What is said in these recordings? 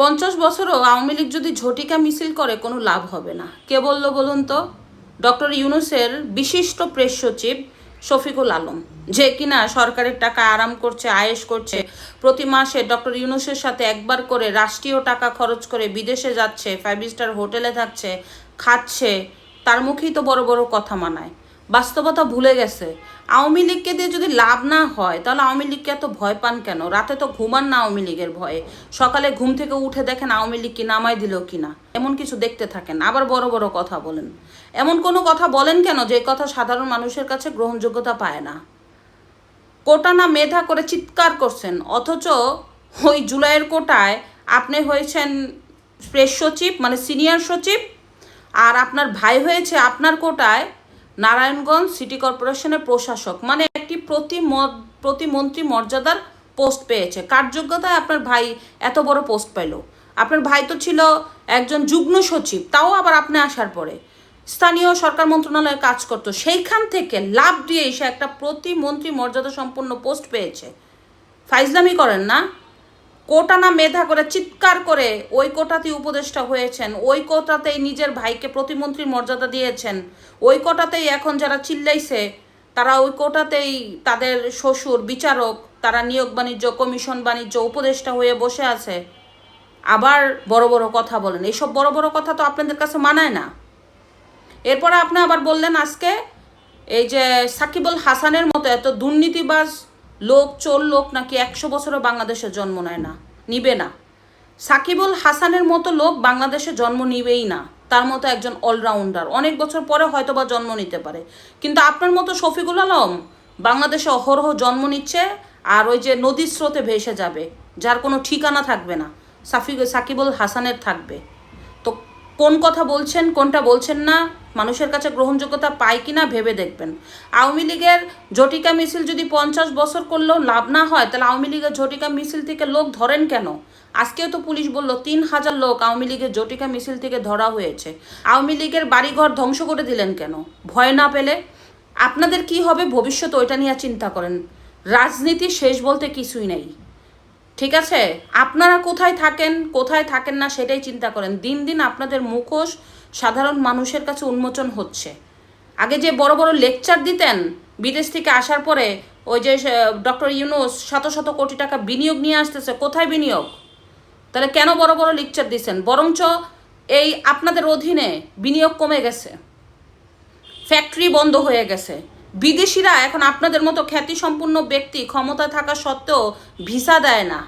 পঞ্চাশ বছরও আওয়ামী লীগ যদি ঝটিকা মিছিল করে, কোনো লাভ হবে না। কে বলল বলুন তো? ডক্টর ইউনুসের বিশিষ্ট প্রেস সচিব শফিকুল আলম। যে কিনা সরকারের টাকা আরাম করছে, আয়েশ করছে, প্রতি মাসে ডক্টর ইউনুসের সাথে একবার করে রাষ্ট্রীয় টাকা খরচ করে বিদেশে যাচ্ছে, ফাইভ স্টার হোটেলে থাকছে, খাচ্ছে, তার মুখেই তো বড় বড় কথা মানায়। বাস্তবতা ভুলে গেছে। আওয়ামী লীগকে দিয়ে যদি লাভ না হয়, তাহলে আওয়ামী লীগকে এত ভয় পান কেন? রাতে তো ঘুমান না আওয়ামী লীগের ভয়ে। সকালে ঘুম থেকে উঠে দেখেন আওয়ামী লীগ কি নামাই দিল কিনা। এমন কিছু দেখতে থাকেন। আবার বড় বড় কথা বলেন। এমন কোনো কথা বলেন কেন যে কথা সাধারণ মানুষের কাছে গ্রহণযোগ্যতা পায় না? কোটা না মেধা করে চিৎকার করছেন, অথচ ওই জুলাইয়ের কোটায় আপনি হয়েছেন প্রেস সচিব মানে সিনিয়র সচিব, আর আপনার ভাই হয়েছে আপনার কোটায় নারায়ণগঞ্জ সিটি কর্পোরেশনের প্রশাসক মানে একটি প্রতি প্রতিমন্ত্রী মর্যাদার পোস্ট পেয়েছে। কার যোগ্যতায় আপনার ভাই এত বড় পোস্ট পেল। আপনার ভাই তো ছিল একজন যুগ্ম সচিব, তাও আবার আপনি আসার পরে। স্থানীয় সরকার মন্ত্রণালয়ে কাজ করতো। সেইখান থেকে লাভ দিয়ে সে একটা প্রতিমন্ত্রী মর্যাদা সম্পন্ন পোস্ট পেয়েছে। ফাইজলামি করেন না? কোটা না মেধা করে, চিৎকার করে ওই কোটাতেই উপদেষ্টা হয়েছেন। ওই কোটাতেই নিজের ভাইকে প্রতিমন্ত্রীর মর্যাদা দিয়েছেন। ওই কোটাতেই এখন যারা চিল্লাইছে, তারা ওই কোটাতেই তাদের শ্বশুর, বিচারক, তারা নিয়োগ বাণিজ্য, কমিশন বাণিজ্য উপদেষ্টা হয়ে বসে আছে। আবার বড় বড় কথা বলেন। এইসব বড় বড় কথা তো আপনাদের কাছে মানায় না। এরপরে আপনি আবার বললেন আজকে, এই যে সাকিবুল হাসানের মতো এত দুর্নীতিবাজ লোক চোর লোক নাকি একশো বছরও বাংলাদেশে জন্ম নেয় না, নিবে না। সাকিবুল হাসানের মতো লোক বাংলাদেশে জন্ম নিবেই না, তার মতো একজন অলরাউন্ডার। অনেক বছর পরে হয়তো বা জন্ম নিতে পারে। কিন্তু আপনার মতো শফিকুল আলম বাংলাদেশে অহরহ জন্ম নিচ্ছে আর ওই যে নদীর স্রোতে ভেসে যাবে, যার কোনো ঠিকানা থাকবে না। সাফি সাকিবুল হাসানের থাকবে। তো কোন কথা বলছেন, কোনটা বলছেন না মানুষের কাছে গ্রহণযোগ্যতা পায় কিনা ভেবে দেখবেন। আওয়ামী লীগের ঝটিকা মিছিল যদি পঞ্চাশ বছর করলেও লাভ না হয়, তাহলে আওয়ামী লীগের ঝটিকা মিছিল থেকে লোক ধরেন কেন? আজকেও তো পুলিশ বলল, তিন হাজার লোক আওয়ামী লীগের জটিকা মিছিল থেকে ধরা হয়েছে। আওয়ামী লীগের বাড়িঘর ধ্বংস করে দিলেন কেন? ভয় না পেলে আপনাদের কি হবে ভবিষ্যৎ ওইটা নিয়ে চিন্তা করেন। রাজনীতি শেষ বলতে কিছুই নেই। ঠিক আছে? আপনারা কোথায় থাকেন কোথায় থাকেন না সেটাই চিন্তা করেন। দিন দিন আপনাদের মুখোশ সাধারণ মানুষের কাছে উন্মোচন হচ্ছে। আগে যে বড় বড় লেকচার দিতেন, বিদেশ থেকে আসার পরে ওই যে ডক্টর ইউনুস শত শত কোটি টাকা বিনিয়োগ নিয়ে আসতেছে, কোথায় বিনিয়োগ? তাহলে কেন বড় বড় লেকচার দিচ্ছেন বরঞ্চ এই আপনাদের অধীনে বিনিয়োগ কমে গেছে। ফ্যাক্টরি বন্ধ হয়ে গেছে। বিদেশিরা এখন আপনাদের মতো খ্যাতিসম্পন্ন ব্যক্তি ক্ষমতা থাকা সত্ত্বেও ভিসা দেয় না।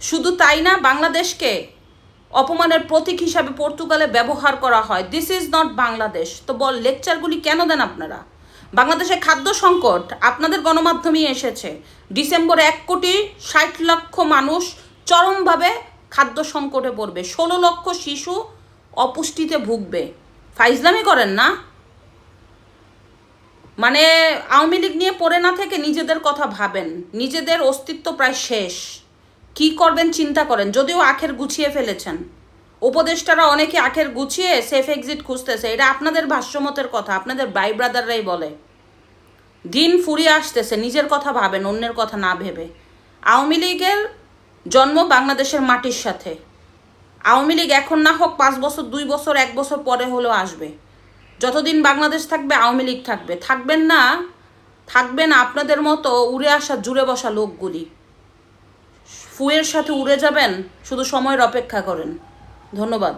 শুধু তাই না, বাংলাদেশকে অপমানের প্রতীক হিসাবে পর্তুগালে ব্যবহার করা হয়। দিস ইজ নট বাংলাদেশ তো বল, লেকচারগুলি কেন দেন আপনারা? বাংলাদেশে খাদ্য সংকট আপনাদের গণমাধ্যমেই এসেছে। ডিসেম্বরে এক কোটি ষাট লক্ষ মানুষ চরমভাবে খাদ্য সংকটে পড়বে। ষোলো লক্ষ শিশু অপুষ্টিতে ভুগবে। ফাইজলামি করেন না? মানে আওয়ামী লীগ নিয়ে পড়ে না থেকে নিজেদের কথা ভাবেন। নিজেদের অস্তিত্ব প্রায় শেষ। কি করবেন চিন্তা করেন, যদিও আখের গুছিয়ে ফেলেছেন। উপদেষ্টারা অনেকে আখের গুছিয়ে সেফ এক্সিট খুঁজতেছে। এটা আপনাদের ভাষ্যমতের কথা, আপনাদের ভাই ব্রাদাররাই বলে। দিন ফুরিয়ে আসতেছে, নিজের কথা ভাবেন, অন্যের কথা না ভেবে। আওয়ামী লীগের জন্ম বাংলাদেশের মাটির সাথে। আওয়ামী লীগ এখন না হোক পাঁচ বছর, দুই বছর, এক বছর পরে হলেও আসবে। যতদিন বাংলাদেশ থাকবে, আওয়ামী লীগ থাকবে। থাকবেন না, থাকবেন আপনাদের মতো উড়ে আসা, জুড়ে বসা লোকগুলি। ফুয়ের সাথে উড়ে যাবেন, শুধু সময়ের অপেক্ষা করেন। ধন্যবাদ।